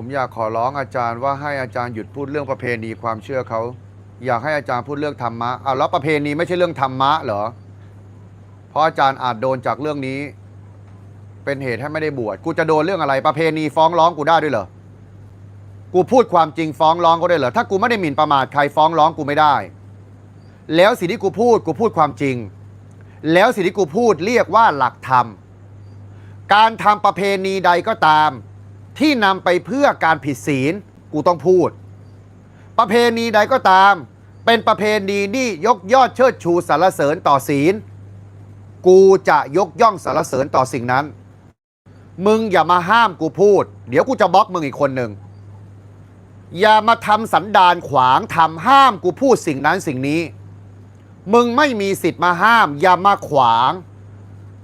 ผมอยากขอร้องอาจารย์ว่าให้อาจารย์หยุดพูดเรื่องประเพณีความเชื่อเขาอยากให้อาจารย์พูดเรื่องธรรมะเอาแล้วประเพณีไม่ใช่เรื่องธรรมะเหรอเพราะอาจารย์อาจโดนจากเรื่องนี้ เป็นเหตุให้ไม่ได้บวชกูจะโดนเรื่องอะไร ประเพณีฟ้องร้องกูได้ด้วยเหรอกูพูดความจริงฟ้องร้องก็ได้เหรอถ้ากูไม่ได้หมิ่นประมาทใครฟ้องร้องกูไม่ได้ แล้วสิ่งที่กูพูดกูพูดความจริง แล้วสิ่งที่กูพูดเรียกว่าหลักธรรมการทำประเพณีใดก็ตาม ที่นำไปเพื่อการผิดศีลกูต้องพูด ประเพณีใดก็ตาม เป็นประเพณีที่ยกยอดเชิดชูสรรเสริญต่อศีล กูจะยกย่องสรรเสริญต่อสิ่งนั้น มึงอย่ามาห้ามกูพูด เดี๋ยวกูจะบล็อกมึงอีกคนหนึ่งอย่ามาทำสันดานขวางทำห้ามกูพูดสิ่งนั้นสิ่งนี้ มึงไม่มีสิทธิ์มาห้าม อย่ามาขวาง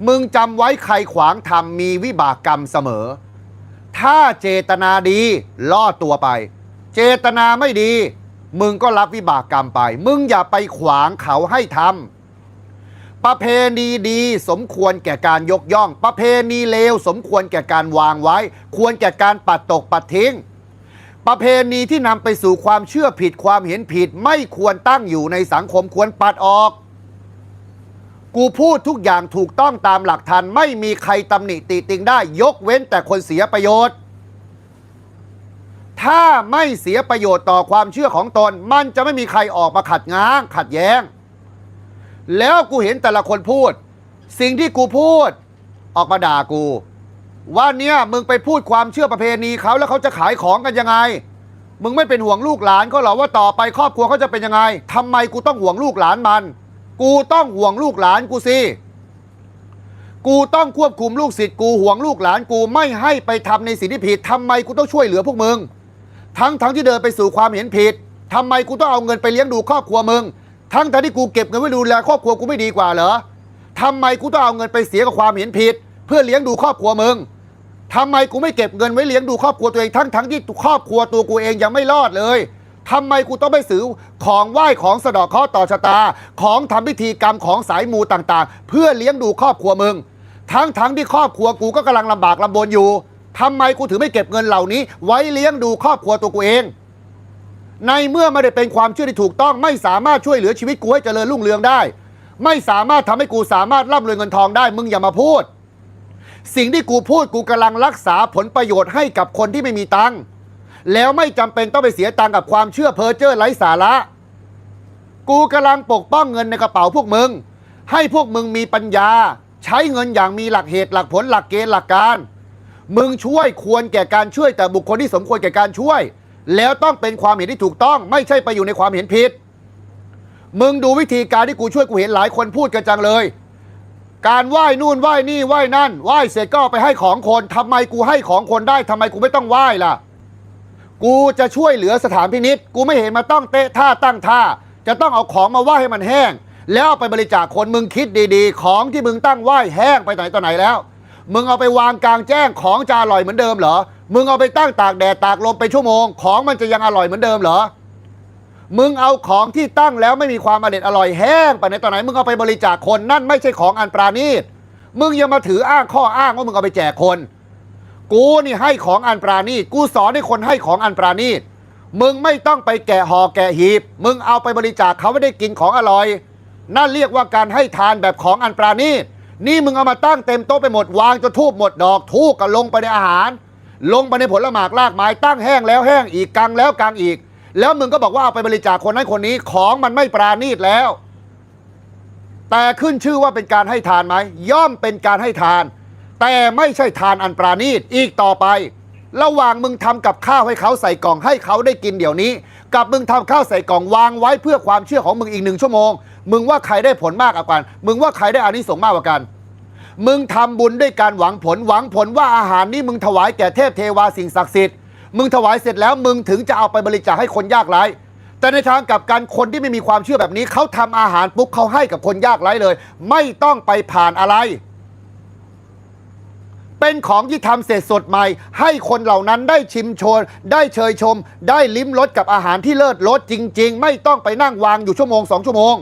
มึงจำไว้ใครขวางทำมีวิบากกรรมเสมอ ถ้าเจตนาดีล่อตัวไป เจตนาไม่ดี มึงก็รับวิบากกรรมไป มึงอย่าไปขวางเขาให้ทำประเพณีดีสมควรแก่การยกย่อง ประเพณีเลวสมควรแก่การวางไว้ ควรแก่การปัดตกปัดทิ้ง ประเพณีที่นำไปสู่ความเชื่อผิดความเห็นผิด ไม่ควรตั้งอยู่ในสังคมควรปัดออก กูพูดทุกอย่างถูกต้องตามหลักทันไม่มีใครตำหนิติติงได้ ยกเว้นแต่คนเสียประโยชน์ ถ้าไม่เสียประโยชน์ต่อความเชื่อของตน มันจะไม่มีใครออกมาขัดง้าง ขัดแย้ง แล้วกูเห็นแต่ละคนพูด สิ่งที่กูพูด ออกมาด่ากู ว่าเนี่ยมึงไปพูดความเชื่อประเพณีเขาแล้วเขาจะขายของกันยังไง มึงไม่เป็นห่วงลูกหลานเขาหรอว่าต่อไปครอบครัวเขาจะเป็นยังไงทำไมกูต้องห่วงลูกหลานมัน กูต้องห่วงลูกหลานกูสิกูต้องควบคุมลูกศิษย์กูห่วงลูกหลานกูไม่ให้ไปทำในสิ่งที่ผิดทำไมกูต้องช่วยเหลือพวกมึง ทั้งทั้งที่เดินไปสู่ความเห็นผิดทำไมกูต้องเอาเงินไปเลี้ยงดูครอบครัวมึง ทั้งทั้งที่กูเก็บเงินไว้ดูแลครอบครัวกูไม่ดีกว่าเหรอทำไมกูต้องเอาเงินไปเสียกับความเห็นผิด เพื่อเลี้ยงดูครอบครัวมึงทำไมกูไม่เก็บเงินไว้เลี้ยงดูครอบครัวตัวเองทั้งทั้งที่ครอบครัวตัวกูเองยังไม่รอดเลย ทำไมกูต้องไปซื้อของไหว้ของสะดอกเคราะห์ต่อชะตา ของทำพิธีกรรมของสายมูต่างๆ เพื่อเลี้ยงดูครอบครัวมึง ทั้งทั้งที่ครอบครัวกูก็กำลังลำบากลำบนอยู่ทำไมกูถึงไม่เก็บเงินเหล่านี้ ไว้เลี้ยงดูครอบครัวตัวกูเอง ในเมื่อไม่ได้เป็นความเชื่อที่ถูกต้องไม่สามารถช่วยเหลือชีวิตกูให้เจริญรุ่งเรืองได้ ไม่สามารถทำให้กูสามารถร่ำรวยเงินทองได้มึงอย่ามาพูด สิ่งที่กูพูดกูกำลังรักษาผลประโยชน์ให้กับคนที่ไม่มีตังค์ แล้วไม่จำเป็นต้องไปเสียตังกับความเชื่อเพ้อเจ้อไร้สาระ กูกำลังปกป้องเงินในกระเป๋าพวกมึง ให้พวกมึงมีปัญญา ใช้เงินอย่างมีหลักเหตุหลักผลหลักเกณฑ์หลักการ มึงช่วยควรแก่การช่วยแต่บุคคลที่สมควรแก่การช่วย แล้วต้องเป็นความเห็นที่ถูกต้อง ไม่ใช่ไปอยู่ในความเห็นผิด มึงดูวิธีการที่กูช่วยกูเห็นหลายคนพูดกันจังเลยการไหว้นู่นไหว้นี่ไหว้นั่นไหว้เสร็จก็ไปให้ของคนทำไมกูให้ของคนได้ทำไมกูไม่ต้องไหว้ล่ะ กูจะช่วยเหลือสถานพินิษกูไม่เห็นมาต้องเตะท่าตั้งท่า จะต้องเอาของมาไหว้ให้มันแห้ง แล้วเอาไปบริจาคคนมึงคิดดีๆ ของที่มึงตั้งไหว้แห้งไปไหนต่อไหนแล้ว มึงเอาไปวางกลางแจ้งของจะอร่อยเหมือนเดิมเหรอ มึงเอาไปตั้งตากแดดตากลมไปชั่วโมง ของมันจะยังอร่อยเหมือนเดิมเหรอ มึงเอาของที่ตั้งแล้วไม่มีความอร่อยอร่อยแห้งไปไหนต่อไหน มึงเอาไปบริจาคคนนั่นไม่ใช่ของอันปราณีต มึงอย่ามาถืออ้างข้ออ้างว่ามึงเอาไปแจกคน กูนี่ให้ของอันปราณีตกูสอนให้คนให้ของอันปราณีตมึงไม่ต้องไปแกะห่อแกะหีบ มึงเอาไปบริจาคเขาไม่ได้กินของอร่อย นั่นเรียกว่าการให้ทานแบบของอันปราณีตนี่มึงเอามาตั้งเต็มโต๊ะไปหมดวางจนทูบหมดดอกทูบก็ลงไปในอาหาร ลงไปในผลหมากรากไม้ตั้งแห้งแล้วแห้งอีกกังแล้วกังอีก แล้วมึงก็บอกว่าเอาไปบริจาคคนนั้นคนนี้ของมันไม่ปราณีตแล้ว แต่ขึ้นชื่อว่าเป็นการให้ทานไหมย่อมเป็นการให้ทาน แต่ไม่ใช่ทานอันปราณีตอีกต่อไป ระหว่างมึงทำกับข้าวให้เขาใส่กล่องให้เขาได้กินเดี๋ยวนี้ กับมึงทำข้าวใส่กล่องวางไว้เพื่อความเชื่อของมึงอีกหนึ่งชั่วโมง มึงว่าใครได้ผลมากกว่ากัน มึงว่าใครได้อานิสงส์มากกว่ากัน มึงทำบุญด้วยการหวังผลหวังผลว่าอาหารนี้มึงถวายแก่เทพเทวาสิ่งศักดิ์สิทธิ์มึงถวายเสร็จแล้วมึงถึงจะเอาไปบริจาคให้คนยากไร้แต่ในทางกลับกันคนที่ไม่มีความเชื่อแบบนี้เขาทำอาหารปุ๊บเขาให้กับคนยากไร้เลย ไม่ต้องไปผ่านอะไร เป็นของที่ทำเสร็จสดใหม่ ให้คนเหล่านั้นได้ชิมชน ได้เชยชม ได้ลิ้มรสกับอาหารที่เลิศรสจริง ๆ ไม่ต้องไปนั่งวางอยู่ชั่วโมงสองชั่วโมง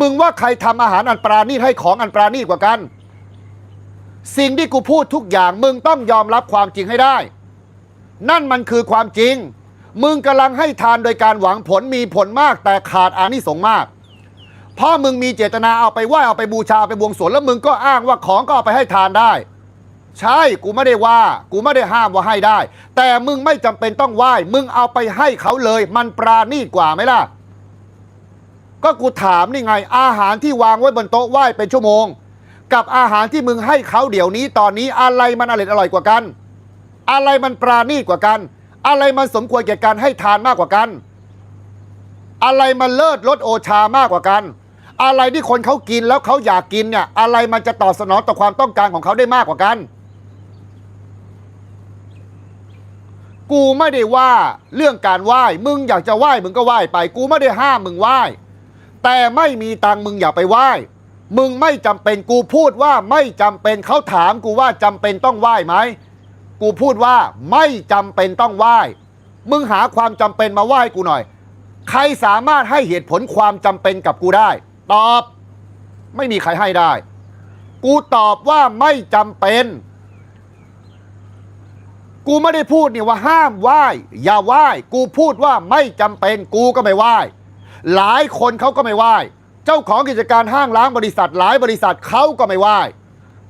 มึงว่าใครทำอาหารอันปราณีตให้ของอันปราณีตกว่ากัน สิ่งที่กูพูดทุกอย่างมึงต้องยอมรับความจริงให้ได้ นั่นมันคือความจริง มึงกำลังให้ทานโดยการหวังผลมีผลมากแต่ขาดอานิสงส์มาก เพราะมึงมีเจตนาเอาไปไหว้เอาไปบูชาไปบวงสรวงแล้วมึงก็อ้างว่าของก็เอาไปให้ทานได้ ใช่กูไม่ได้ว่า กูไม่ได้ห้ามว่าให้ได้ แต่มึงไม่จำเป็นต้องไหว้ มึงเอาไปให้เขาเลย มันปราณีตกว่าไหมล่ะ ก็กูถามนี่ไง อาหารที่วางไว้บนโต๊ะไหว้เป็นชั่วโมง กับอาหารที่มึงให้เขาเดี๋ยวนี้ตอนนี้อะไรมันอร่อยอร่อยกว่ากัน อะไรมันปราณีตกว่ากัน อะไรมันสมควรแก่การให้ทานมากกว่ากัน อะไรมันเลิศลดโอชามากกว่ากัน อะไรที่คนเขากินแล้วเขาอยากกินเนี่ย อะไรมันจะตอบสนองต่อความต้องการของเขาได้มากกว่ากัน กูไม่ได้ว่าเรื่องการไหว้ มึงอยากจะไหว้มึงก็ไหว้ไป กูไม่ได้ห้ามมึงไหว้ แต่ไม่มีตังมึงอย่าไปไหว้ มึงไม่จำเป็นกูพูดว่าไม่จำเป็นเขาถามกูว่าจำเป็นต้องไหว้ไหมกูพูดว่าไม่จำเป็นต้องไหว้ มึงหาความจำเป็นมาไหว้กูหน่อย ใครสามารถให้เหตุผลความจำเป็นกับกูได้ ตอบ ไม่มีใครให้ได้ กูตอบว่าไม่จำเป็น กูไม่ได้พูดนี่ว่าห้ามไหว้อย่าไหว้กูพูดว่าไม่จำเป็น กูก็ไม่ไหว้หลายคนเขาก็ไม่ไหว้เจ้าของกิจการห้างล้างบริษัทหลายบริษัทเขาก็ไม่ไหว้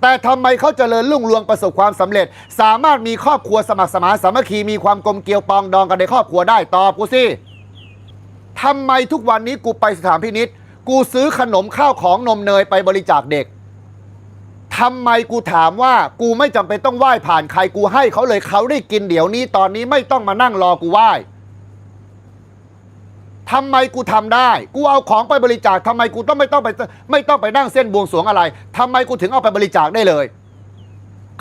แต่ทำไมเขาเจริญรุ่งเรืองประสบความสำเร็จ สามารถมีครอบครัวสมัครสมานสามัคคีมีความกลมเกลียวปองดองกันในครอบครัวได้ตอบกูสิทำไมทุกวันนี้กูไปสถานพินิษ กูซื้อขนมข้าวของนมเนยไปบริจาคเด็กทำไมกูถามว่ากูไม่จำเป็นต้องไหว้ผ่านใครกูให้เขาเลยเขาได้กินเดี๋ยวนี้ตอนนี้ไม่ต้องมานั่งรอกูไหว้ทำไมกูทำได้ กูเอาของไปบริจาคทำไมกูต้องไม่ต้องไปไม่ต้องไปนั่งเส้นบวงสรวงอะไรทำไมกูถึงเอาไปบริจาคได้เลย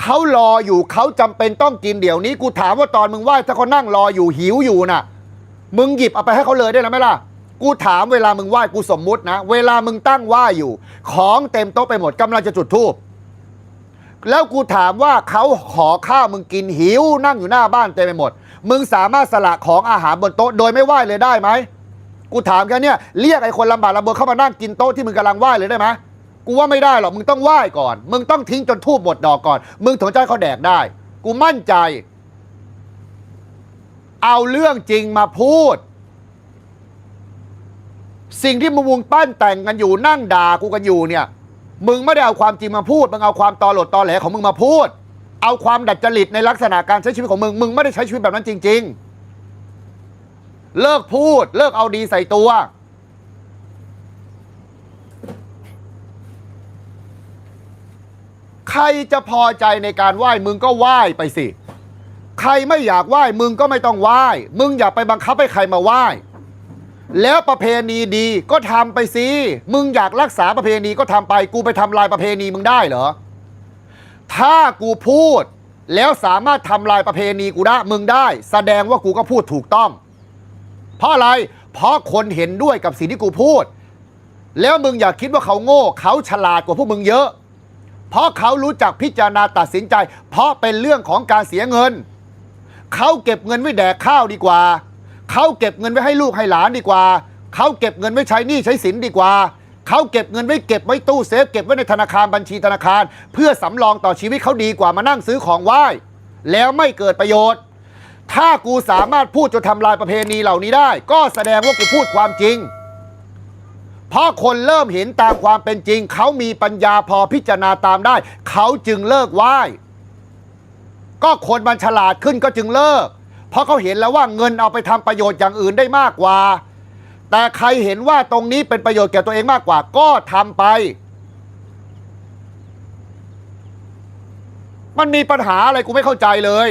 เขารออยู่เขาจำเป็นต้องกินเดี๋ยวนี้ กูถามว่าตอนมึงไหว้ถ้าเขานั่งรออยู่หิวอยู่น่ะ มึงหยิบเอาไปให้เขาเลยได้แล้วไหมล่ะ กูถามเวลามึงไหว้กูสมมุตินะ เวลามึงตั้งไหว้อยู่ ของเต็มโต๊ะไปหมดกำลังจะจุดธูปแล้วกูถามว่าเขาขอข้าวมึงกินหิวนั่งอยู่หน้าบ้านเต็มไปหมด มึงสามารถสละของอาหารบนโต๊ะโดยไม่ไหว้เลยได้ไหมกูถามแค่เนี้ยเรียกไอ้คนลำบากลำบนเข้ามานั่งกินโต๊ะที่มึงกำลังไหว้เลยได้ไหมกูว่าไม่ได้หรอกมึงต้องไหว้ก่อน มึงต้องทิ้งจนทูบหมดดอกก่อน มึงถึงจะให้เขาแดกได้ กูมั่นใจ เอาเรื่องจริงมาพูด สิ่งที่มึงวงปั้นแต่งกันอยู่นั่งด่ากูกันอยู่เนี่ย มึงไม่ได้เอาความจริงมาพูด มึงเอาความตอหลดตอแหลของมึงมาพูด เอาความดัดจริตในลักษณะการใช้ชีวิตของมึง มึงไม่ได้ใช้ชีวิตแบบนั้นจริง ๆ เลิกพูด เลิกเอาดีใส่ตัว ใครจะพอใจในการไหว้มึงก็ไหว้ไปสิ ใครไม่อยากไหว้มึงก็ไม่ต้องไหว้ มึงอย่าไปบังคับให้ใครมาไหว้ แล้วประเพณีดีก็ทำไปสิมึงอยากรักษาประเพณีก็ทำไป กูไปทำลายประเพณีมึงได้เหรอ ถ้ากูพูดแล้วสามารถทำลายประเพณีกูได้มึงได้ แสดงว่ากูก็พูดถูกต้อง เพราะอะไร เพราะคนเห็นด้วยกับสิ่งที่กูพูด แล้วมึงอย่าคิดว่าเขาโง่ เขาฉลาดกว่าพวกมึงเยอะ เพราะเขารู้จักพิจารณาตัดสินใจ เพราะเป็นเรื่องของการเสียเงิน เขาเก็บเงินไว้แดกข้าวดีกว่า เขาเก็บเงินไว้ให้ลูกให้หลานดีกว่า เขาเก็บเงินไว้ใช้หนี้ใช้สินดีกว่า เขาเก็บเงินไว้เก็บไว้ตู้เซฟเก็บไว้ในธนาคารบัญชีธนาคาร เพื่อสำรองต่อชีวิตเขาดีกว่ามานั่งซื้อของไหว้ แล้วไม่เกิดประโยชน์ ถ้ากูสามารถพูดจนทำลายประเพณีเหล่านี้ได้ ก็แสดงว่ากูพูดความจริง เพราะคนเริ่มเห็นตามความเป็นจริง เขามีปัญญาพอพิจารณาตามได้ เขาจึงเลิกไหว้ ก็คนมันฉลาดขึ้นก็จึงเลิก เพราะเขาเห็นแล้วว่าเงินเอาไปทำประโยชน์อย่างอื่นได้มากกว่า แต่ใครเห็นว่าตรงนี้เป็นประโยชน์แก่ตัวเองมากกว่า ก็ทำไป มันมีปัญหาอะไรกูไม่เข้าใจเลย